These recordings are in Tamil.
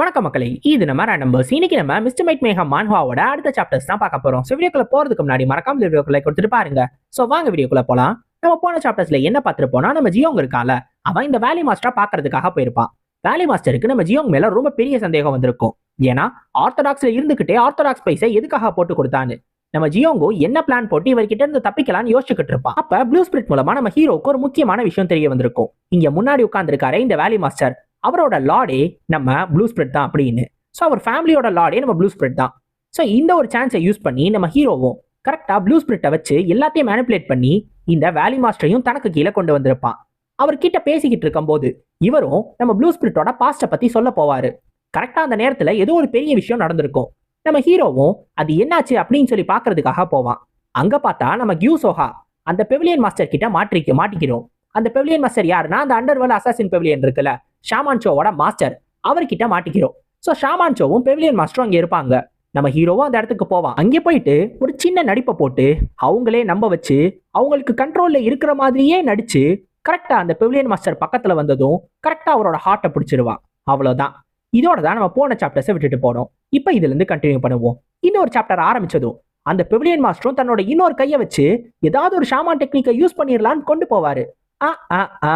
வணக்கம் மக்களே இது நம்ம நம்பர்ஸ் இன்னைக்கு நம்ம மிஸ்டர் மைட் மேகம் மான்ஹாவோட அடுத்த சாப்டர்ஸ் தான் பார்க்க போறோம். ஸோ வீடியோக்குள்ள போறதுக்கு முன்னாடி மறக்காம வீடியோக்குள்ள கொடுத்துட்டு பாருங்க. ஸோ வாங்க வீடியோக்குள்ள போலாம். நம்ம போன சாப்டர்ஸ்ல என்ன பார்த்துருப்போம்னா நம்ம ஜியோங் இருக்கால அவன் இந்த வேலி மாஸ்டரா பாக்குறதுக்காக போயிருப்பான் வேலி மாஸ்டருக்கு நம்ம ஜியோங் மேல ரொம்ப பெரிய சந்தேகம் வந்திருக்கும். ஏன்னா ஆர்த்தடாக்ஸ்ல இருந்துகிட்டே ஆர்த்தடாக்ஸ் பைசை எதுக்காக போட்டு கொடுத்தான்னு. நம்ம ஜியோங்கோ என்ன பிளான் போட்டு இவர்கிட்ட இருந்து தப்பிக்கலாம்னு யோசிச்சுக்கிட்டு இருப்பான் அப்ப ப்ளூ ஸ்பிரிட் மூலமா நம்ம ஹீரோக்கு ஒரு முக்கியமான விஷயம் தெரிய வந்திருக்கும். இங்க முன்னாடி உட்கார்ந்துருக்காரு இந்த வேலி மாஸ்டர் அவரோட லாடே நம்ம ப்ளூ ஸ்ப்ரெட் தான் அப்படின்னு. ஸோ அவர் ஃபேமிலியோட லாடே நம்ம ப்ளூ ஸ்ப்ரெட் தான். ஸோ இந்த ஒரு சான்ஸை யூஸ் பண்ணி நம்ம ஹீரோவும் கரெக்டாக ப்ளூ ஸ்பிரிட்டை வச்சு எல்லாத்தையும் மேனிப்புலேட் பண்ணி இந்த வேலி மாஸ்டரையும் தனக்கு கீழே கொண்டு வந்திருப்பான். அவர்கிட்ட பேசிக்கிட்டு இருக்கும்போது இவரும் நம்ம ப்ளூ ஸ்பிரிட்டோட பாஸ்ட்டை பற்றி சொல்ல போவார். கரெக்டாக அந்த நேரத்தில் ஏதோ ஒரு பெரிய விஷயம் நடந்திருக்கும். நம்ம ஹீரோவும் அது என்னாச்சு அப்படின்னு சொல்லி பார்க்கறதுக்காக போவான். அங்கே பார்த்தா நம்ம கியூ சோஹா அந்த பெவிலியன் மாஸ்டர் கிட்ட மாட்டிக்க மாட்டிக்கிறோம். அந்த பெவிலியன் மாஸ்டர் யாருன்னா அந்த அண்டர்வேல் அசாசின் பெவிலியன் இருக்குல்ல ஷாமான் ஷோவோட மாஸ்டர் அவர்கிட்ட மாட்டிக்கிறோம். ஸோ ஷாமான் ஷோவும் பெவிலியன் மாஸ்டரும் அங்கே இருப்பாங்க. நம்ம ஹீரோவும் அந்த இடத்துக்கு போவான். அங்கே போயிட்டு ஒரு சின்ன நடிப்பை போட்டு அவங்களே நம்ப வச்சு அவங்களுக்கு கண்ட்ரோலில் இருக்கிற மாதிரியே நடித்து கரெக்டாக அந்த பெவிலியன் மாஸ்டர் பக்கத்தில் வந்ததும் கரெக்டாக அவரோட ஹார்ட்டை பிடிச்சிருவான். அவ்வளோதான் இதோட தான் நம்ம போன சாப்டர்ஸை விட்டுட்டு போனோம் இப்போ இதுலேருந்து கண்டினியூ பண்ணுவோம். இன்னொரு சாப்டர் ஆரம்பித்ததும் அந்த பெவிலியன் மாஸ்டரும் தன்னோட இன்னொரு கையை வச்சு ஏதாவது ஒரு ஷாமான் டெக்னிக்கை யூஸ் பண்ணிடலான்னு கொண்டு போவார். ஆ ஆ ஆ.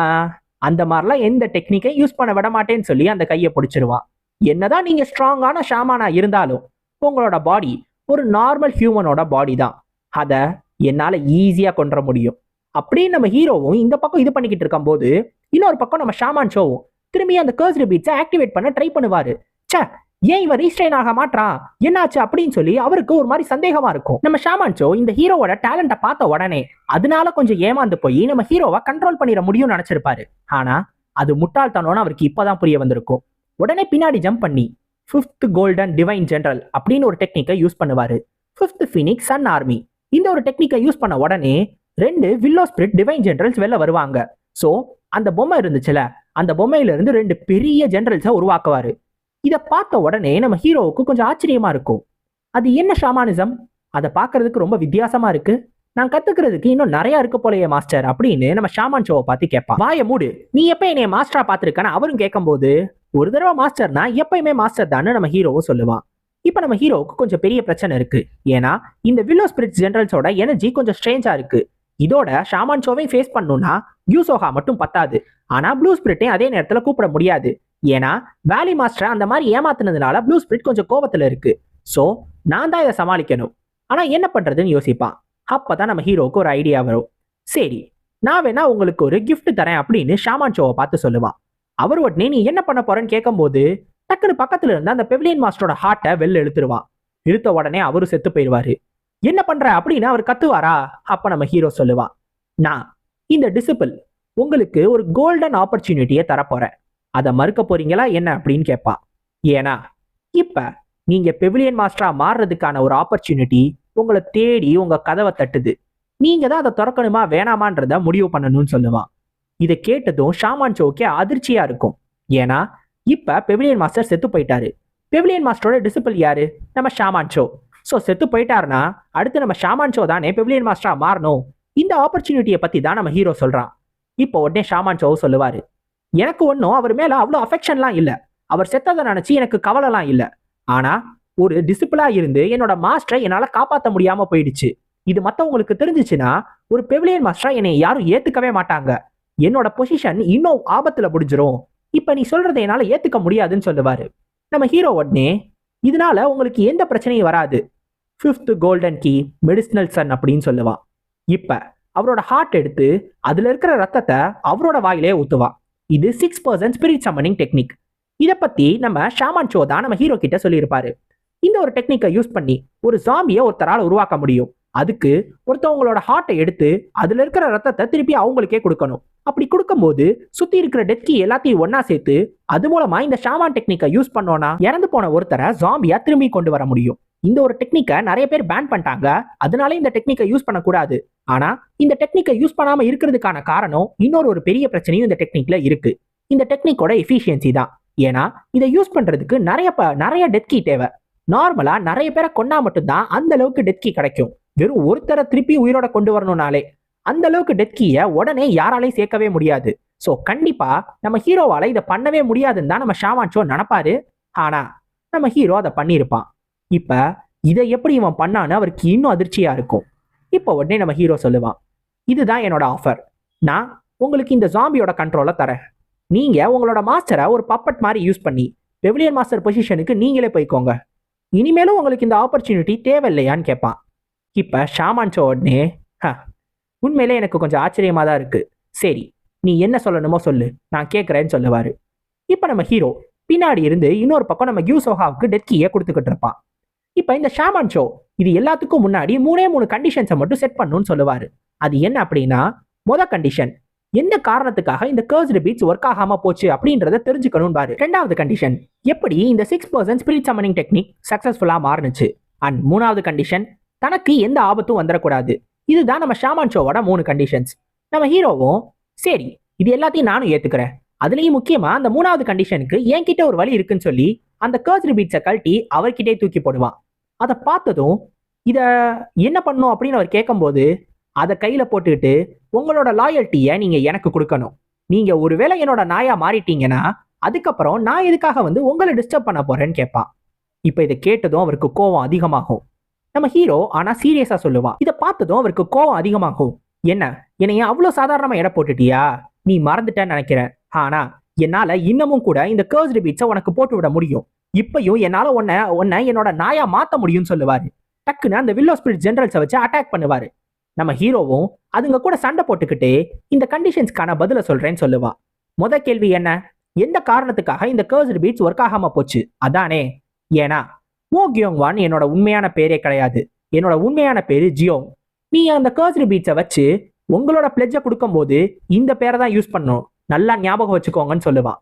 அந்த மாதிரிலாம் எந்த டெக்னிக்கை யூஸ் பண்ண விட மாட்டேன்னு சொல்லி அந்த கையை பிடிச்சிருவா. என்னதான் நீங்க ஸ்ட்ராங்கான ஷாமானா இருந்தாலும் உங்களோட பாடி ஒரு நார்மல் ஹியூமனோட பாடி தான். அதை என்னால் ஈஸியாக கொண்டுற முடியும். அப்படின்னு நம்ம ஹீரோவும் இந்த பக்கம் இது பண்ணிக்கிட்டு இருக்கும்போது இன்னொரு பக்கம் நம்ம ஷாமான் ஷோவும் திரும்பி அந்த கர்ஸ் பீட்ஸை ஆக்டிவேட் பண்ண ட்ரை பண்ணுவார். ச்சே ஏன் இவன் ரீஸ்ட்ரெயின் ஆக மாட்டான் என்னாச்சு அப்படின்னு சொல்லி அவருக்கு ஒரு மாதிரி சந்தேகமா இருக்கும். நம்ம ஷாமான்சோ இந்த ஹீரோவோட டேலண்ட்டை பார்த்த உடனே அதனால கொஞ்சம் ஏமாந்து போய் நம்ம ஹீரோவை கண்ட்ரோல் பண்ணிட முடியும்னு நினைச்சிருப்பாரு. ஆனா அது முட்டாள்தனோன்னு அவருக்கு இப்பதான் புரிய வந்திருக்கும். உடனே பின்னாடி ஜம்ப் பண்ணி ஃபிஃப்த் கோல்டன் டிவைன் ஜெனரல் அப்படின்னு ஒரு டெக்னிக்கை யூஸ் பண்ணுவாரு. ஃபிஃப்த் ஃபினிக்ஸ் சன் ஆர்மி இந்த ஒரு டெக்னிக்கை யூஸ் பண்ண உடனே ரெண்டு வில்லோ ஸ்பிரிட் டிவைன் ஜெனரல்ஸ் வெளில வருவாங்க. ஸோ அந்த பொம்மை இருந்துச்சுல அந்த பொம்மையில இருந்து ரெண்டு பெரிய ஜெனரல்ஸை உருவாக்குவாரு. இதை பார்த்த உடனே நம்ம ஹீரோவுக்கு கொஞ்சம் ஆச்சரியமா இருக்கும். அது என்ன ஷாமானிசம்? அதை பார்க்கறதுக்கு ரொம்ப வித்தியாசமா இருக்கு. நான் கத்துக்கிறதுக்கு இன்னும் நிறைய இருக்கு போலயே மாஸ்டர் அப்படின்னு நம்ம ஷாமான் ஷோவை பார்த்து கேட்பான். வாய மூடு. நீ எப்ப என்னைய மாஸ்டரா பார்த்திருக்கன்னு அவரும் கேட்கும்போது ஒரு தடவை மாஸ்டர்னா எப்பயுமே மாஸ்டர் தான்னு நம்ம ஹீரோவும் சொல்லுவான். இப்போ நம்ம ஹீரோவுக்கு கொஞ்சம் பெரிய பிரச்சனை இருக்கு. ஏன்னா இந்த வில்லோ ஸ்பிரிட் ஜெனரல்ஸோட எனர்ஜி கொஞ்சம் ஸ்ட்ரேஞ்சா இருக்கு. இதோட ஷாமான் ஷோவையும் ஃபேஸ் பண்ணணும்னா யூசோஹா மட்டும் பத்தாது. ஆனா ப்ளூ ஸ்பிரிட்டையும் அதே நேரத்தில் கூப்பிட முடியாது. ஏன்னா வேலி மாஸ்டரை அந்த மாதிரி ஏமாத்துனதுனால ப்ளூ ஸ்பிரிட் கொஞ்சம் கோபத்துல இருக்கு. ஸோ நான் தான் இதை சமாளிக்கணும். ஆனா என்ன பண்றதுன்னு யோசிப்பான். அப்பதான் நம்ம ஹீரோவுக்கு ஒரு ஐடியா வரும். சரி நான் வேணா உங்களுக்கு ஒரு கிஃப்ட் தரேன் அப்படின்னு ஷாமான் ஷோவை பார்த்து சொல்லுவான். அவர் உடனே நீ என்ன பண்ண போறேன்னு கேட்கும்போது டக்குனு பக்கத்துல இருந்த அந்த பெவிலியன் மாஸ்டரோட ஹார்ட்டை வெளில இழுத்துருவான். இழுத்த உடனே அவரும் செத்து போயிடுவாரு. என்ன பண்ற அப்படின்னு அவர் கத்துவாரா? அப்ப நம்ம ஹீரோ சொல்லுவான். நான் இந்த டிசிபிள் உங்களுக்கு ஒரு கோல்டன் ஆப்பர்ச்சுனிட்டியை தரப்போறேன். அதை மறுக்க போறீங்களா? என்ன? அப்படின்னு கேட்பான் ஏன்னா இப்ப நீங்க பெவிலியன் மாஸ்டரா மாறுறதுக்கான ஒரு ஆப்பர்ச்சுனிட்டி உங்களை தேடி உங்க கதவை தட்டுது. நீங்க தான் அதை திறக்கணுமா வேணாமான்றத முடிவு பண்ணணும்னு சொல்லுவான். இதை கேட்டதும் ஷாமான் ஷோக்கே அதிர்ச்சியா இருக்கும். ஏன்னா இப்ப பெவிலியன் மாஸ்டர் செத்து போயிட்டாரு. பெவிலியன் மாஸ்டரோட டிசிபிள் யாரு? நம்ம ஷாமான் ஷோ ஸோ செத்து போயிட்டாருன்னா அடுத்து நம்ம ஷாமான் ஷோ தானே பெவிலியன் மாஸ்டரா மாறணும். இந்த ஆப்பர்ச்சுனிட்டியை பத்தி தான் நம்ம ஹீரோ சொல்றான். இப்போ உடனே ஷாமான் சோ சொல்லுவாரு எனக்கு ஒன்றும் அவர் மேல அவ்வளோ அஃபெக்ஷன்லாம் இல்லை. அவர் செத்ததை நினச்சி எனக்கு கவலைலாம் இல்லை. ஆனா ஒரு டிசிப்ளா இருந்து என்னோட மாஸ்டரை என்னால் காப்பாற்ற முடியாம போயிடுச்சு. இது மற்றவங்களுக்கு தெரிஞ்சிச்சுன்னா ஒரு பெவிலியன் மாஸ்டரா என்னை யாரும் ஏத்துக்கவே மாட்டாங்க. என்னோட பொசிஷன் இன்னும் ஆபத்துல முடிஞ்சிரும். இப்ப நீ சொல்றதை என்னால ஏத்துக்க முடியாதுன்னு சொல்லுவாரு. நம்ம ஹீரோ உடனே இதனால உங்களுக்கு எந்த பிரச்சனையும் வராது. Fifth golden key medicinal sun அப்படின்னு சொல்லுவான். இப்ப அவரோட ஹார்ட் எடுத்து அதுல இருக்கிற ரத்தத்தை அவரோட வாயிலே ஊத்துவான். இது six percent spirit summoning technique இதை பத்தி நம்ம ஷாமான் ஷோ தான் நம்ம ஹீரோ கிட்ட சொல்லியிருப்பாரு. இந்த ஒரு டெக்னிக்கை யூஸ் பண்ணி ஒரு ஜாம்பியை ஒருத்தரால் உருவாக்க முடியும். அதுக்கு ஒருத்தவங்களோட ஹார்ட்டை எடுத்து அதுல இருக்கிற ரத்தத்தை திருப்பி அவங்களுக்கே கொடுக்கணும். அப்படி கொடுக்கும்போது சுத்தி இருக்கிற டெத்கி எல்லாத்தையும் ஒன்னா சேர்த்து அது மூலமா இந்த ஷாமான் டெக்னிக்கை யூஸ் பண்ணோன்னா இறந்து போன ஒருத்தரை ஜாம்பியா திரும்பி கொண்டு வர முடியும். இந்த ஒரு டெக்னிக்கை நிறைய பேர் பேன் பண்ணிட்டாங்க. அதனால இந்த டெக்னிக்கை யூஸ் பண்ணக்கூடாது. ஆனா இந்த டெக்னிக்கை யூஸ் பண்ணாம இருக்கிறதுக்கான காரணம் இன்னொரு ஒரு பெரிய பிரச்சனையும் இந்த டெக்னிக்ல இருக்கு. இந்த டெக்னிக்கோட எஃபிஷியன்சி தான். ஏன்னா இதை யூஸ் பண்றதுக்கு நிறைய ப- நிறைய டெத்கி தேவை. நார்மலா நிறைய பேரை கொன்னா மட்டும்தான் அந்த அளவுக்கு டெத்கி கிடைக்கும். வெறும் ஒருத்தரை திருப்பி உயிரோட கொண்டு வரணும்னாலே அந்த அளவுக்கு டெத்கிய உடனே யாராலையும் சேர்க்கவே முடியாது. ஸோ கண்டிப்பா நம்ம ஹீரோவால இதை பண்ணவே முடியாதுன்னு தான் நம்ம ஷாமான் ஷோ நினப்பாரு. ஆனா நம்ம ஹீரோ அதை பண்ணியிருப்பான். இப்போ இதை எப்படி இவன் பண்ணான்னு அவருக்கு இன்னும் அதிர்ச்சியாக இருக்கும். இப்போ உடனே நம்ம ஹீரோ சொல்லுவான் இதுதான் என்னோட ஆஃபர் நான் உங்களுக்கு இந்த ஜாம்பியோட கண்ட்ரோலை தரேன். நீங்கள் உங்களோட மாஸ்டரை ஒரு பப்பட் மாதிரி யூஸ் பண்ணி பெவிலியன் மாஸ்டர் பொசிஷனுக்கு நீங்களே போய்க்கோங்க. இனிமேலும் உங்களுக்கு இந்த ஆப்பர்ச்சுனிட்டி தேவையில்லையான்னு கேட்பான் இப்போ ஷாமான் சோ உடனே "ஹ, உண்மையிலே எனக்கு கொஞ்சம் ஆச்சரியமாக தான் இருக்குது சரி நீ என்ன சொல்லணுமோ சொல்லு. நான் கேட்குறேன்னு சொல்லுவார். இப்போ நம்ம ஹீரோ பின்னாடி இருந்து இன்னொரு பக்கம் நம்ம கியூ சோஹாவுக்கு கீயை கொடுத்துக்கிட்டு இருப்பான். இப்போ இந்த ஷாமான் ஷோ இது எல்லாத்துக்கும் முன்னாடி மூணே மூணு கண்டிஷன்ஸை மட்டும் செட் பண்ணணும்னு சொல்லுவார். அது என்ன அப்படின்னா மொதல் கண்டிஷன் எந்த காரணத்துக்காக இந்த கர்ஸ்டு பீட்ஸ் ஒர்க் ஆகாம போச்சு அப்படின்றத தெரிஞ்சுக்கணும் பாரு. ரெண்டாவது கண்டிஷன் எப்படி இந்த six percent spirit summoning technique சக்ஸஸ்ஃபுல்லாக மாறுனுச்சு? அண்ட் மூணாவது கண்டிஷன் தனக்கு எந்த ஆபத்தும் வந்துடக்கூடாது. இதுதான் நம்ம ஷாமான் ஷோவோட மூணு கண்டிஷன்ஸ் நம்ம ஹீரோவும் சரி இது எல்லாத்தையும் நானும் ஏத்துக்கிறேன். அதுலேயும் முக்கியமாக அந்த மூணாவது கண்டிஷனுக்கு என்கிட்ட ஒரு வழி இருக்குன்னு சொல்லி அந்த கர்ஸ்டு பீட்ஸை கழட்டி அவர்கிட்டே தூக்கி போடுவான். அதை பார்த்ததும் இதை என்ன பண்ணும் அப்படின்னு அவர் கேட்கும்போது அதை கையில் போட்டுக்கிட்டு உங்களோட லாயல்ட்டியை நீங்கள் எனக்கு கொடுக்கணும். நீங்கள் ஒருவேளை என்னோட நாயாக மாறிட்டீங்கன்னா அதுக்கப்புறம் நான் எதுக்காக வந்து உங்களை டிஸ்டர்ப் பண்ண போகிறேன்னு கேட்பான். இப்போ இதை கேட்டதும் அவருக்கு கோவம் அதிகமாகும். நம்ம ஹீரோ ஆனால் சீரியஸாக சொல்லுவான். இதை பார்த்ததும் அவருக்கு கோவம் அதிகமாகும். என்ன என்னைய அவ்வளோ சாதாரணமாக எடை போட்டுட்டியா? நீ மறந்துட்டேன்னு நினைக்கிறேன். ஆனா என்னால இன்னமும் கூட இந்த கேர்ஸ்டு பீட்ஸை உனக்கு போட்டு விட முடியும். இப்பயும் என்னால உன்னை உன்னை என்னோட நாயா மாத்த முடியும்னு சொல்லுவாரு. டக்குன்னு அந்த வில்லோ ஸ்பிரிட் ஜெனரல்ஸை வச்சு அட்டாக் பண்ணுவாரு. நம்ம ஹீரோவும் அதுங்க கூட சண்டை போட்டுக்கிட்டு இந்த கண்டிஷன்ஸ்க்கான பதில சொல்றேன்னு சொல்லுவா. முத கேள்வி என்ன? எந்த காரணத்துக்காக இந்த கேர்ஸ்டு பீட்ஸ் ஒர்க் ஆகாம போச்சு? அதானே. ஏன்னா மோ கியோங்வான் என்னோட உண்மையான பேரே கிடையாது. என்னோட உண்மையான பேரு ஜியோங் நீ அந்த கேர்ஸ்டு பீட்ஸை வச்சு உங்களோட பிளெஜை கொடுக்கும்போது இந்த பேரை தான் யூஸ் பண்ணும். நல்லா ஞாபகம் வச்சுக்கோங்கன்னு சொல்லுவான்.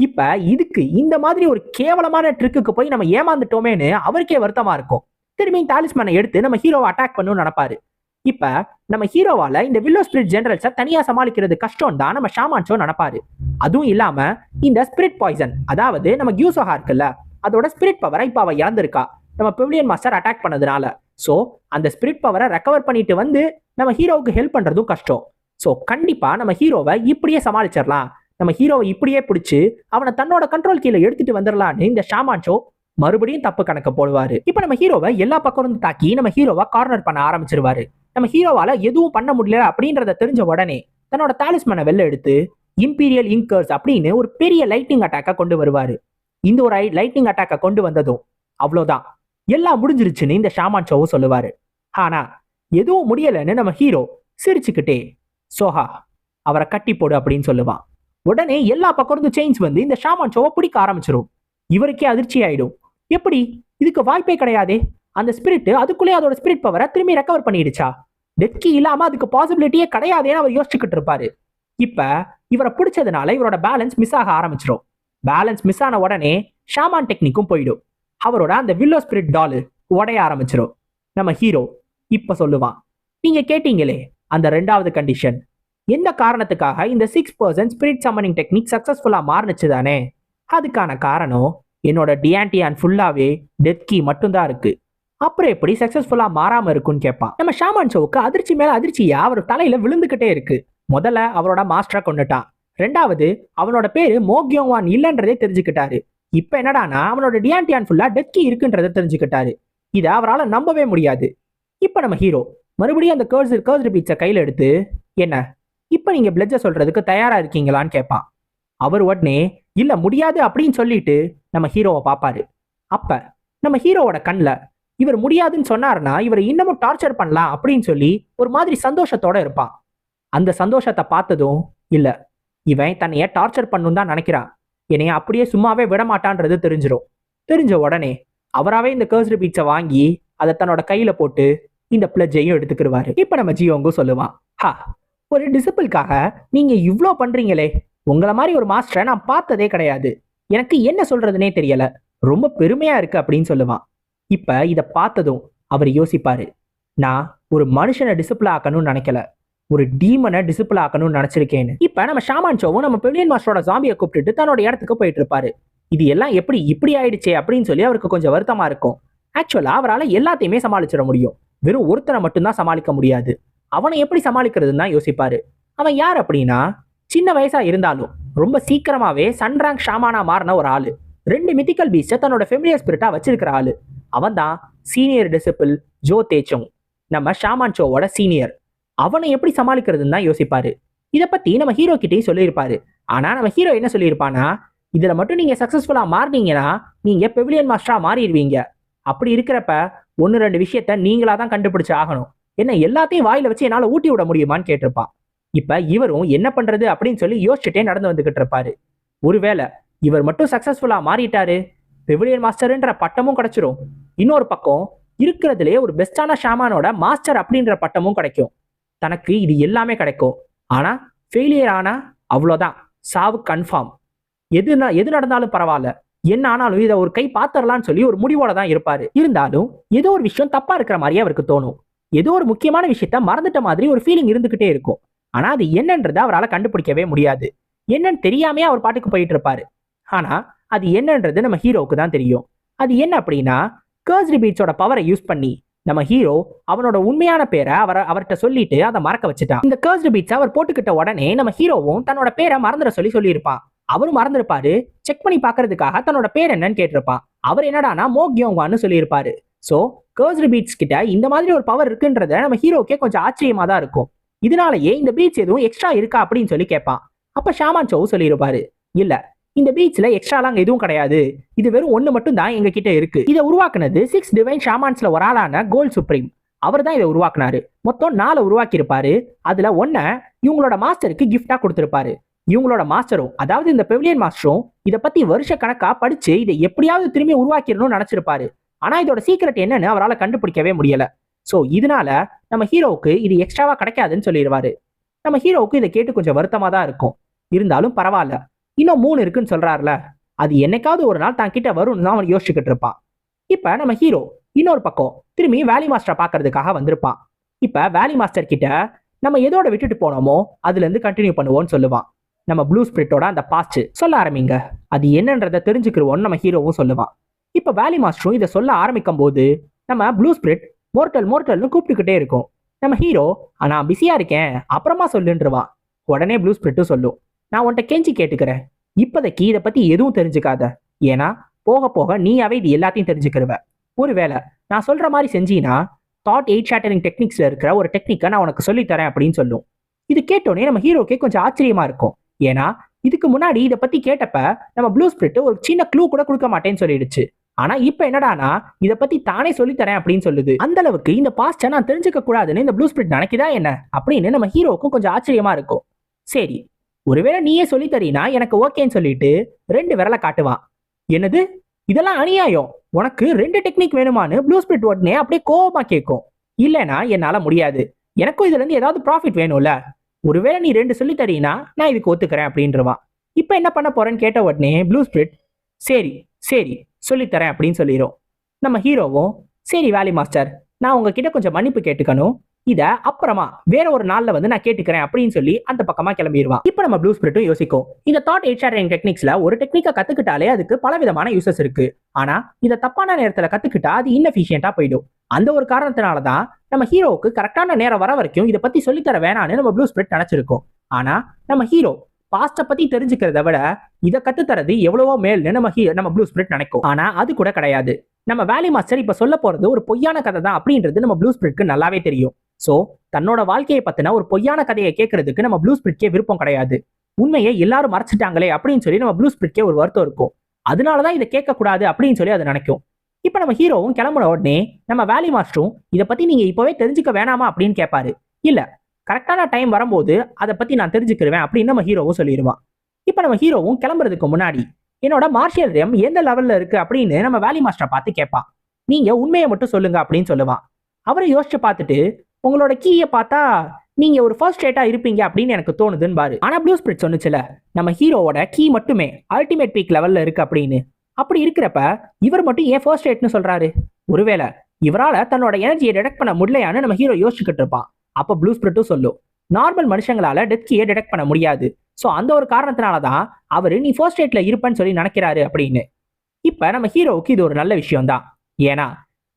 இப்ப இதுக்கு இந்த மாதிரி ஒரு கேவலமான ட்ரிக்குக்கு போய் நம்ம ஏமாந்துட்டோமேன்னு அவருக்கே வருத்தமா இருக்கும். திரும்பியும் டாலிஸ்மேனை எடுத்து நம்ம ஹீரோவை அட்டாக் பண்ணணும்னு நினைப்பாரு. இப்ப நம்ம ஹீரோவால இந்த வில்லோ ஸ்பிரிட் ஜெனரல்ஸை தனியா சமாளிக்கிறது கஷ்டம் தான் நம்ம ஷாமான்சோ நினைப்பாரு. அதுவும் இல்லாம இந்த ஸ்பிரிட் பாய்சன் அதாவது நம்ம கியூசோஹா இருக்குல்ல அதோட ஸ்பிரிட் பவரை இப்ப அவ இறந்திருக்கா நம்ம பெவிலியன் மாஸ்டர் அட்டாக் பண்ணதுனால. சோ அந்த ஸ்பிரிட் பவரை ரெக்கவர் பண்ணிட்டு வந்து நம்ம ஹீரோவுக்கு ஹெல்ப் பண்றதும் கஷ்டம். ஸோ கண்டிப்பாக நம்ம ஹீரோவை இப்படியே சமாளிச்சிடலாம் நம்ம ஹீரோவை இப்படியே பிடிச்சி அவனை தன்னோட கண்ட்ரோல் கீழே எடுத்துட்டு வந்துடலான்னு இந்த ஷாமான் ஷோ மறுபடியும் தப்பு கணக்கு போடுவாரு. இப்போ நம்ம ஹீரோவை எல்லா பக்கம் இருந்து தாக்கி நம்ம ஹீரோவை கார்னர் பண்ண ஆரம்பிச்சிருவாரு. நம்ம ஹீரோவால எதுவும் பண்ண முடியல அப்படின்றத தெரிஞ்ச உடனே தன்னோட தாலிஸ்மனை வெளில எடுத்து இம்பீரியல் இங்கர்ஸ் அப்படின்னு ஒரு பெரிய லைட்டிங் அட்டாக்கை கொண்டு வருவாரு. இந்த ஒரு லைட்டிங் அட்டாக்கை கொண்டு வந்ததும் அவ்வளோதான். எல்லாம் முடிஞ்சிருச்சுன்னு இந்த ஷாமான் ஷோவும் சொல்லுவாரு. ஆனா எதுவும் முடியலைன்னு நம்ம ஹீரோ சிரிச்சுக்கிட்டே சோஹா அவரை கட்டி போடு அப்படின்னு சொல்லுவான். உடனே எல்லா பக்கம் இருந்து சேஞ்ச் வந்து இந்த ஷாமான் ஷோவை பிடிக்க ஆரம்பிச்சிரும். இவருக்கே அதிர்ச்சி ஆயிடும். எப்படி? இதுக்கு வாய்ப்பே கிடையாதே. அந்த ஸ்பிரிட் அதுக்குள்ளே அதோட ஸ்பிரிட் பவரை திரும்பி ரெக்கவர் பண்ணிடுச்சா? டெத்கி இல்லாம அதுக்கு பாசிபிலிட்டியே கிடையாதேன்னு அவர் யோசிச்சுக்கிட்டு இருப்பாரு. இப்ப இவரை பிடிச்சதுனால இவரோட பேலன்ஸ் மிஸ் ஆக ஆரம்பிச்சிடும் பேலன்ஸ் மிஸ் ஆன உடனே ஷாமான் டெக்னிக்கும் போயிடும். அவரோட அந்த வில்லோ ஸ்பிரிட் டாலு உடைய ஆரம்பிச்சிரும். நம்ம ஹீரோ இப்ப சொல்லுவான். நீங்க கேட்டீங்களே அந்த ரெண்டாவது கண்டிஷன் எந்த காரணத்துக்காக இந்த six percent spirit summoning technique சக்ஸஸ்ஃபுல்லாக மாறுனுச்சு தானே? அதுக்கான காரணம் என்னோட டியான்டியான் ஃபுல்லாகவே டெத் கீ மட்டும்தான் இருக்கு. அப்புறம் எப்படி சக்ஸஸ்ஃபுல்லாக மாறாமல் இருக்குன்னு கேட்பான். நம்ம ஷாமான் ஷோவுக்கு அதிர்ச்சி மேலே அதிர்ச்சியா அவர் தலையில் விழுந்துக்கிட்டே இருக்கு. முதல்ல அவரோட மாஸ்டரை கொண்டுட்டான். ரெண்டாவது அவனோட பேர் மோக்யோங்வான் இல்லைன்றதே தெரிஞ்சுக்கிட்டாரு. இப்போ என்னடானா அவனோட டியான்டியான் ஃபுல்லாக டெத் கீ இருக்குன்றதை தெரிஞ்சுக்கிட்டாரு. இதை அவரால் நம்பவே முடியாது. இப்போ நம்ம ஹீரோ மறுபடியும் அந்த கேர்ஸ் கேர்ஸ் பீச்சை கையில் எடுத்து என்ன? இப்போ நீங்கள் பிளட்ஜ சொல்கிறதுக்கு தயாராக இருக்கீங்களான்னு கேட்பான் அவர் உடனே இல்லை முடியாது அப்படின்னு சொல்லிட்டு நம்ம ஹீரோவை பார்ப்பாரு. அப்ப நம்ம ஹீரோவோட கண்ணில் இவர் முடியாதுன்னு சொன்னாருன்னா இவரை இன்னமும் டார்ச்சர் பண்ணலாம் அப்படின்னு சொல்லி ஒரு மாதிரி சந்தோஷத்தோட இருப்பான். அந்த சந்தோஷத்தை பார்த்ததும் இல்லை இவன் தன்னைய டார்ச்சர் பண்ணணும் தான் நினைக்கிறான். என்னைய அப்படியே சும்மாவே விடமாட்டான்றது தெரிஞ்சிடும் தெரிஞ்ச உடனே அவராகவே இந்த கேர்ஸ் பீச்சை வாங்கி அதை தன்னோட கையில் போட்டு இந்த பிளஜையும் எடுத்துக்கிடுவாரு. இப்ப நம்ம ஜியோங்கு சொல்லுவான் ஹா ஒரு டிசிப்பிள்காக நீங்க இவ்ளோ பண்றீங்களே உங்களை மாதிரி ஒரு மாஸ்டரை நான் பார்த்ததே கிடையாது. எனக்கு என்ன சொல்றதுனே தெரியல. ரொம்ப பெருமையா இருக்கு அப்படின்னு சொல்லுவான். இப்ப இதை பார்த்ததும் அவர் யோசிப்பாரு நான் ஒரு மனுஷனை டிசிப்ள ஆக்கணும்னு நினைக்கல. ஒரு டீமனை டிசிப்ள ஆக்கணும்னு நினைச்சிருக்கேன்னு. இப்ப நம்ம ஷாமான் ஷோவும் நம்ம பெவிலியன் மாஸ்டரோட ஜாம்பியை கூப்பிட்டுட்டு தன்னோட இடத்துக்கு போயிட்டு இருப்பாரு. இது எல்லாம் எப்படி இப்படி ஆயிடுச்சே அப்படின்னு சொல்லி அவருக்கு கொஞ்சம் வருத்தமா இருக்கும். ஆக்சுவலா அவரால் எல்லாத்தையுமே சமாளிச்சிட முடியும். வெறும் ஒருத்தனை மட்டும்தான் சமாளிக்க முடியாது. அவனை எப்படி சமாளிக்கிறதுன்னு தான் யோசிப்பாரு. அவன் யார் அப்படின்னா சின்ன வயசா இருந்தாலும் ரொம்ப சீக்கிரமாவே சன்ராங் ஷாமானா மாறின ஒரு ஆளு. ரெண்டு மித்திக்கல் பீச்சை தன்னோட ஃபெமிலியர் ஸ்பிரிட்டா வச்சிருக்கிற ஆளு. அவன் தான் சீனியர் டிசிபிள் ஜோ தேச்சோங் நம்ம ஷாமான் ஷோவோட சீனியர் அவனை எப்படி சமாளிக்கிறதுன்னு தான் யோசிப்பாரு. இதை பத்தி நம்ம ஹீரோ கிட்டேயும் சொல்லியிருப்பாரு. ஆனா நம்ம ஹீரோ என்ன சொல்லியிருப்பானா இதுல மட்டும் நீங்க சக்சஸ்ஃபுல்லா மாறினீங்கன்னா நீங்க பெவிலியன் மாஸ்டரா மாறிடுவீங்க. அப்படி இருக்கிறப்ப ஒன்று ரெண்டு விஷயத்த நீங்களா தான் கண்டுபிடிச்சு ஆகணும். என்ன எல்லாத்தையும் வாயில வச்சு என்னால் ஊட்டி விட முடியுமான்னு கேட்டிருப்பான் இப்போ இவரும் என்ன பண்றது அப்படின்னு சொல்லி யோசிச்சுட்டே நடந்து வந்துகிட்டு இருப்பாரு. ஒருவேளை இவர் மட்டும் சக்சஸ்ஃபுல்லா மாறிட்டாரு பெவிலியன் மாஸ்டர்ன்ற பட்டமும் கிடைச்சிரும். இன்னொரு பக்கம் இருக்கிறதுலே ஒரு பெஸ்டான ஷாமானோட மாஸ்டர் அப்படின்ற பட்டமும் கிடைக்கும். தனக்கு இது எல்லாமே கிடைக்கும். ஆனா ஃபெயிலியர் ஆனா அவ்வளோதான் சாவு கன்ஃபார்ம் எது எது நடந்தாலும் பரவாயில்ல. என்ன ஆனாலும் இதை ஒரு கை பாத்திரலாம்னு சொல்லி ஒரு முடிவோட தான் இருப்பாரு. இருந்தாலும் ஏதோ ஒரு விஷயம் தப்பா இருக்கிற மாதிரியே அவருக்கு தோணும். ஏதோ ஒரு முக்கியமான விஷயத்த மறந்துட்ட மாதிரி ஒரு ஃபீலிங் இருந்துகிட்டே இருக்கும். ஆனா அது என்னன்றதை அவரால் கண்டுபிடிக்கவே முடியாது. என்னன்னு தெரியாமே அவர் பாட்டுக்கு போயிட்டு இருப்பாரு. ஆனா அது என்னன்றது நம்ம ஹீரோவுக்கு தான் தெரியும். அது என்ன அப்படின்னா கர்ஸ்ரி பீட்ஸோட பவரை யூஸ் பண்ணி நம்ம ஹீரோ அவனோட உண்மையான பேரை அவரை அவர்கிட்ட சொல்லிட்டு அதை மறக்க வச்சுட்டான். இந்த கர்ஸ்டு பீட்ஸ் அவர் போட்டுக்கிட்ட உடனே நம்ம ஹீரோவும் தன்னோட பேரை மறந்துட சொல்லி சொல்லியிருப்பான். அவரும் மறந்துருப்பாரு. செக் பண்ணி பார்க்கறதுக்காக தன்னோட பேர் என்னன்னு கேட்டிருப்பான். அவர் என்னடானா மோக்யோங்வான்னு சொல்லியிருப்பாரு. ஸோ கர்ஸ்டு பீட்ஸ் கிட்ட இந்த மாதிரி ஒரு பவர் இருக்குன்றத நம்ம ஹீரோக்கே கொஞ்சம் ஆச்சரியமாக தான் இருக்கும். இதனாலேயே இந்த பீச் எதுவும் எக்ஸ்ட்ரா இருக்கா அப்படின்னு சொல்லி கேட்பான். அப்போ ஷாமான் சௌ சொல்லியிருப்பாரு இல்லை இந்த பீச்சில் எக்ஸ்ட்ராலாம் அங்கே எதுவும் கிடையாது. இது வெறும் ஒன்று மட்டும் தான் எங்க கிட்ட இருக்கு. இதை உருவாக்குனது சிக்ஸ் டிவைன் ஷாமான்ஸ்ல ஒரு ஆளான கோல் சுப்ரீம் அவர் தான் இதை உருவாக்குனாரு. மொத்தம் நாலு உருவாக்கியிருப்பாரு. அதில் ஒன்றை இவங்களோட மாஸ்டருக்கு கிஃப்டாக கொடுத்துருப்பாரு. இவங்களோட மாஸ்டரும் அதாவது இந்த பெவிலியன் மாஸ்டரும் இதை பத்தி வருஷ கணக்கா படிச்சு இதை எப்படியாவது திரும்பி உருவாக்கிடணும்னு நினைச்சிருப்பாரு. ஆனா இதோட சீக்கிரட் என்னன்னு அவரால் கண்டுபிடிக்கவே முடியல. சோ இதனால நம்ம ஹீரோவுக்கு இது எக்ஸ்ட்ராவா கிடைக்காதுன்னு சொல்லிடுவாரு. நம்ம ஹீரோவுக்கு இதை கேட்டு கொஞ்சம் வருத்தமா தான் இருக்கும். இருந்தாலும் பரவாயில்ல. இன்னும் மூணு இருக்குன்னு சொல்றாருல. அது என்னைக்காவது ஒரு நாள் தான் கிட்ட வரும்னு தான் அவன் யோசிச்சுக்கிட்டு இருப்பான். இப்ப நம்ம ஹீரோ இன்னொரு பக்கம் திரும்பி வேலி மாஸ்டரை பாக்குறதுக்காக வந்திருப்பான். இப்ப வேலி மாஸ்டர் கிட்ட நம்ம எதோட விட்டுட்டு போனோமோ அதுல இருந்து கண்டினியூ பண்ணுவோம்னு சொல்லுவான். நம்ம ப்ளூ ஸ்பிரிட்டோட அந்த பாஸ்ட் சொல்ல ஆரம்பிங்க. அது என்னன்றதை தெரிஞ்சுக்கிறோன்னு நம்ம ஹீரோவும் சொல்லுவான். இப்போ வேலி மாஸ்டரும் இதை சொல்ல ஆரம்பிக்கும் போது நம்ம ப்ளூ ஸ்பிரிட் மோர்டல் மோர்டல்னு கூப்பிட்டுக்கிட்டே இருக்கும். நம்ம ஹீரோ நான் பிஸியா இருக்கேன். அப்புறமா சொல்லுன்றவா உடனே ப்ளூ ஸ்பிரிட்டும் சொல்லும். நான் உன்கிட்ட கெஞ்சி கேட்டுக்கிறேன். இப்போதைக்கு இதை பத்தி எதுவும் தெரிஞ்சுக்காத. ஏன்னா போக போக நீயாவே இது எல்லாத்தையும் தெரிஞ்சுக்கிருவ. ஒருவேளை நான் சொல்ற மாதிரி செஞ்சீங்கன்னா தாட் எயிட் ஷேட்டரிங் டெக்னிக்ஸ்ல இருக்கிற ஒரு டெக்னிக்கை நான் உனக்கு சொல்லித் தரேன் அப்படின்னு சொல்லும். இது கேட்டோன்னே நம்ம ஹீரோக்கே கொஞ்சம் ஆச்சரியமா இருக்கும். ஏன்னா இதுக்கு முன்னாடி இதை பத்தி கேட்டப்ப நம்ம ப்ளூ ஸ்பிரிட் ஒரு சின்ன க்ளூ கூட கொடுக்க மாட்டேன்னு சொல்லிடுச்சு. ஆனா இப்ப என்னடானா இதை பத்தி தானே சொல்லித் தரேன் அப்படின்னு சொல்லுது. அந்த அளவுக்கு இந்த பாஸ்ட நான் தெரிஞ்சுக்க கூடாதுன்னு இந்த ப்ளூ ஸ்பிரிட் நினைக்குதா என்ன? அப்படின்னு நம்ம ஹீரோக்கும் கொஞ்சம் ஆச்சரியமா இருக்கும். சரி ஒருவேளை நீயே சொல்லி தரீனா எனக்கு ஓகேன்னு சொல்லிட்டு ரெண்டு விரலை காட்டுவான். என்னது? இதெல்லாம் அநியாயம். உனக்கு ரெண்டு டெக்னிக் வேணுமான்னு ப்ளூ ஸ்பிரிட் உடனே அப்படியே கோபமா கேட்கும் இல்லைனா என்னால முடியாது. எனக்கும் இதுல இருந்து ஏதாவது ப்ராஃபிட் வேணும்ல. ஒருவேளை நீ ரெண்டு சொல்லி தரீனா நான் இதுக்கு ஒத்துக்கிறேன் அப்படின்றவான் இப்போ என்ன பண்ண போறேன்னு கேட்ட உடனே ப்ளூ ஸ்பிரிட் சரி சரி சொல்லித்தரேன் அப்படின்னு சொல்லிடும் நம்ம ஹீரோவும் சரி வேலி மாஸ்டர் நான் உங்ககிட்ட கொஞ்சம் மன்னிப்பு கேட்டுக்கணும். இதை அப்புறமா வேற ஒரு நாள்ல வந்து நான் கேட்டுக்கிறேன் அப்படின்னு சொல்லி அந்த பக்கமா கிளம்பிடுவான் இப்போ நம்ம ப்ளூ ஸ்பிரிட்டும் யோசிக்கும். இந்த தாட் எயிட் டெக்னிக்ஸ்ல ஒரு டெக்னிக்கை கத்துக்கிட்டாலே அதுக்கு பல விதமான யூசஸ் இருக்கு. ஆனா இதை தப்பான நேரத்துல கத்துக்கிட்டா அது இன்எஃபிஷியன்டா போயிடும். அந்த ஒரு காரணத்தினால தான் நம்ம ஹீரோவுக்கு கரெக்டான நேரம் வர வரைக்கும் இதை பத்தி சொல்லித்தர வேணாம்னு நம்ம ப்ளூ ஸ்பிரிட் நினைச்சிருக்கோம். ஆனா நம்ம ஹீரோ பாஸ்ட பத்தி தெரிஞ்சுக்கிறத விட இதை கத்துத்தரது எவ்வளவோ மேல்னு நம்ம ஹீ நம்ம ப்ளூ ஸ்பிரிட் நினைக்கும். ஆனா அது கூட கிடையாது. நம்ம வேலி மாஸ்டர் இப்ப சொல்ல போறது ஒரு பொய்யான கதை தான் அப்படின்றது நம்ம ப்ளூ ஸ்பிரிட்க்கு நல்லாவே தெரியும். சோ தன்னோட வாழ்க்கையை பத்தின ஒரு பொய்யான கதையை கேட்கறதுக்கு நம்ம ப்ளூ ஸ்பிரிட்கே விருப்பம் கிடையாது. உண்மையை எல்லாரும் மறைச்சிட்டாங்களே அப்படின்னு சொல்லி நம்ம ப்ளூ ஸ்பிரிட்கே ஒரு வருத்தம் இருக்கும். அதனாலதான் இதை கேட்கக்கூடாது அப்படின்னு சொல்லி அது நினைக்கும். இப்ப நம்ம ஹீரோவும் கிளம்புன உடனே நம்ம வேலி மாஸ்டரும் இதை பத்தி நீங்க இப்பவே தெரிஞ்சுக்க வேணாமா அப்படின்னு கேட்பாரு இல்ல கரெக்டான டைம் வரும்போது அதை பத்தி நான் தெரிஞ்சுக்கிருவேன் அப்படின்னு நம்ம ஹீரோவும் சொல்லிடுவான் இப்ப நம்ம ஹீரோவும் கிளம்புறதுக்கு முன்னாடி என்னோட மார்ஷியல் ரேம் எந்த லெவல்ல இருக்கு அப்படின்னு நம்ம வேலி மாஸ்டரை பார்த்து கேட்பான். நீங்க உண்மையை மட்டும் சொல்லுங்க அப்படின்னு சொல்லுவான். அவரை யோசிச்சு பார்த்துட்டு உங்களோட கீயை பார்த்தா நீங்க ஒரு ஃபர்ஸ்ட் ரேட்டா இருப்பீங்க அப்படின்னு எனக்கு தோணுதுன்னு பாரு. ஆனா ப்ளூ ஸ்பிரிட் சொன்னுச்சுல நம்ம ஹீரோவோட கீ மட்டுமே அல்டிமேட் பீக் லெவல்ல இருக்கு அப்படின்னு. அப்படி இருக்கிறப்ப இவர் மட்டும் ஏன் ஃபர்ஸ்ட் ரேட்னு சொல்றாரு? ஒருவேளை இவரால தன்னோட எனர்ஜியை டிடெக்ட் பண்ண முடியலையான்னு நம்ம ஹீரோ யோசிச்சுக்கிட்டு இருப்பான். அப்ப ப்ளூ ஸ்பிரிட்டும் சொல்லும். நார்மல் மனுஷங்களால டெத் கீயை டிடெக்ட் பண்ண முடியாது. ஸோ அந்த ஒரு காரணத்தினால தான் அவர் நீ ஃபர்ஸ்ட் ரேட்ல இருப்பேன்னு சொல்லி நினைக்கிறாரு அப்படின்னு. இப்ப நம்ம ஹீரோவுக்கு இது ஒரு நல்ல விஷயம் தான் ஏன்னா